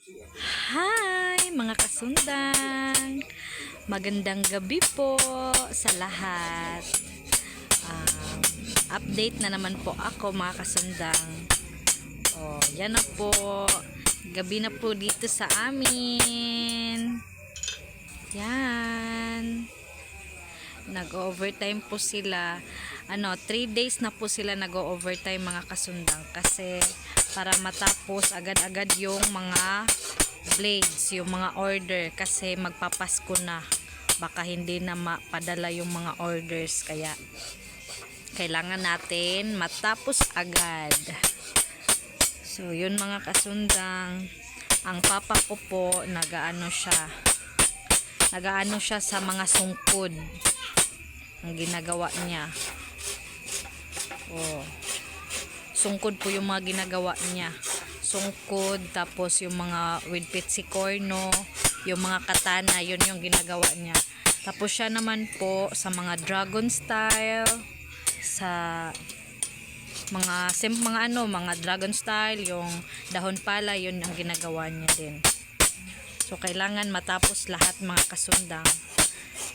Hi mga kasundang! Magandang gabi po sa lahat. Um, update na naman po ako mga kasundang. Oh, yan na po. Gabi na po dito sa amin. Yan. Nag-overtime po sila. Ano, 3 days na po sila nag-overtime mga kasundang kasi para matapos agad-agad yung mga blades, yung mga order kasi magpapasko na. Baka hindi na mapadala yung mga orders kaya kailangan natin matapos agad. So, yun mga kasundang. Ang papa ko po, nagaano siya. Nagaano siya sa mga sungkod. Ang ginagawa niya. Oh. Sungkod po yung mga ginagawa niya. Sungkod, tapos yung mga with pitsikorno, yung mga katana, yun yung ginagawa niya. Tapos siya naman po sa mga dragon style, sa mga sim mga ano, mga dragon style, yung dahon pala, yun ang ginagawa niya din. So kailangan matapos lahat mga kasundang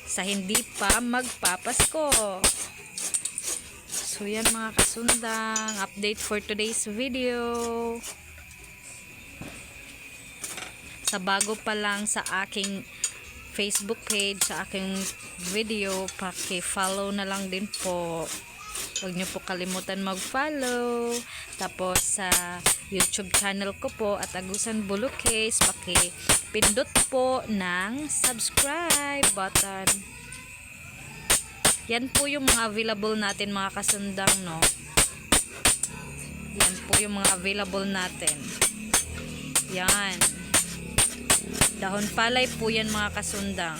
sa hindi pa magpapasko. So yan mga kasundang, update for today's video. Sa bago pa lang sa aking Facebook page, sa aking video, paki-follow na lang din po. Huwag niyo po kalimutan mag-follow. Tapos sa YouTube channel ko po at Agusan Bulukes, paki-pindot po ng subscribe button. Yan po yung mga available natin mga kasundang, no? Yan po yung mga available natin. Yan. Dahon palay po yan mga kasundang.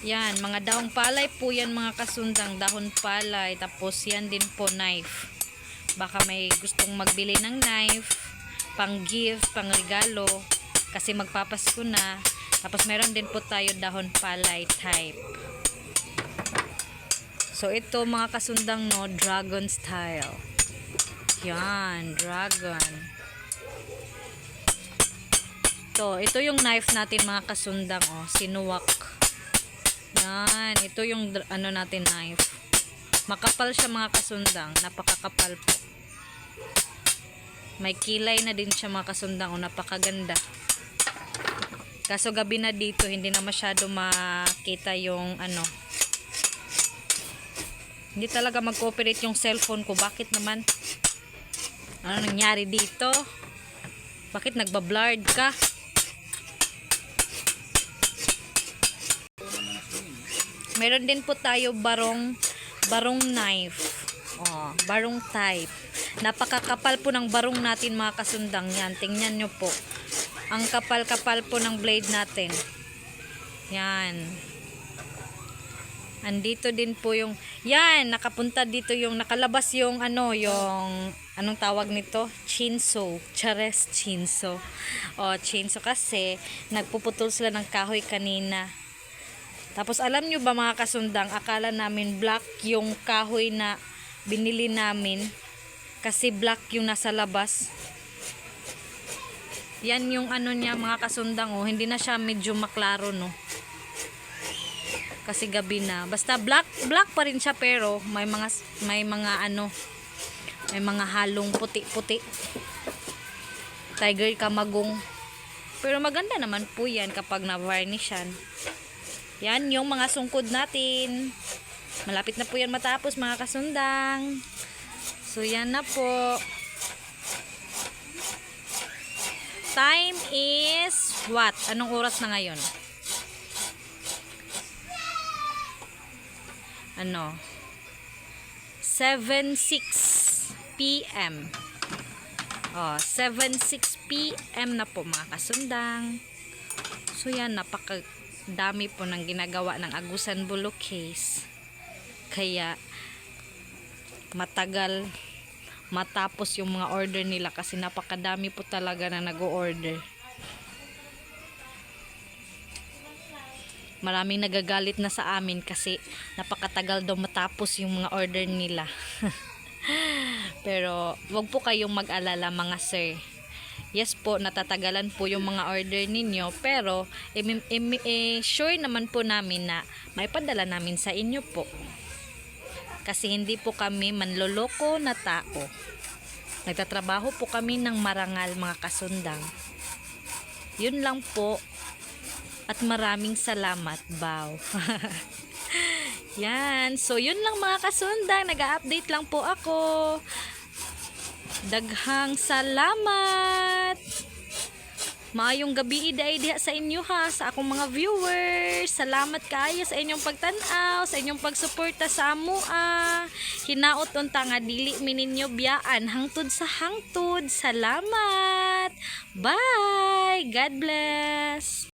Yan, mga dahong palay po yan mga kasundang. Dahon palay. Tapos yan din po knife. Baka may gustong magbili ng knife. Pang gift, pang regalo. Kasi magpapasko na. Tapos meron din po tayo dahon palay type. So ito mga kasundang no, dragon style. Yan, dragon. To, ito yung knife natin mga kasundang oh, sinuwak. Yan, ito yung ano natin knife. Makapal siya mga kasundang, napakakapal po. May kilay na din siya mga kasundang, oh, napakaganda. Kaso gabi na dito, hindi na masyado makita yung ano, hindi talaga mag-cooperate yung cellphone ko. Bakit naman? Ano nangyari dito? Bakit nagbablurred ka? Meron din po tayo barong barong knife. Oh, barong type. Napakakapal po ng barong natin mga kasundang yan. Tingnan nyo po. Ang kapal-kapal po ng blade natin. Yan. Andito din po yung yan, nakapunta dito yung nakalabas yung ano, yung anong tawag nito? Chinso, chares chinso. O chinso kasi nagpuputol sila ng kahoy kanina. Tapos alam nyo ba mga kasundang, akala namin black yung kahoy na binili namin kasi black yung nasa labas. Yan yung ano niya mga kasundang oh, hindi na siya medyo maklaro no kasi gabi na. Basta black black pa rin siya pero may mga may mga ano may mga halong puti-puti. Tiger kamagong. Pero maganda naman po 'yan kapag na-varnish yan. Yan yung mga sungkod natin. Malapit na po yan matapos mga kasundang. So yan na po. Time is what? Anong oras na ngayon? Ano 7:06 PM. Oh, 7:06 PM na po mga kasundang. So yan napaka dami po ng ginagawa ng Agusan Bulo case. Kaya matagal matapos yung mga order nila kasi napakadami po talaga na nag-order. Maraming nagagalit na sa amin kasi napakatagal daw matapos yung mga order nila. Pero wag po kayong mag-alala mga sir. yes po, natatagalan po yung mga order ninyo, pero imi- imi- eh, sure naman po namin na may padala namin sa inyo po. Kasi hindi po kami manloloko na tao. Nagtatrabaho po kami ng marangal mga kasundang. Yun lang po. At maraming salamat, Bow. Yan. So, yun lang mga kasundang. Nag-update lang po ako. Daghang salamat. Maayong gabi iday diha sa inyo ha, sa akong mga viewers. Salamat kaayo sa inyong pagtanaw, sa inyong pagsuporta sa amoa. Hinaot unta nga dili mi ninyo biyaan hangtod sa hangtod. Salamat. Bye. God bless.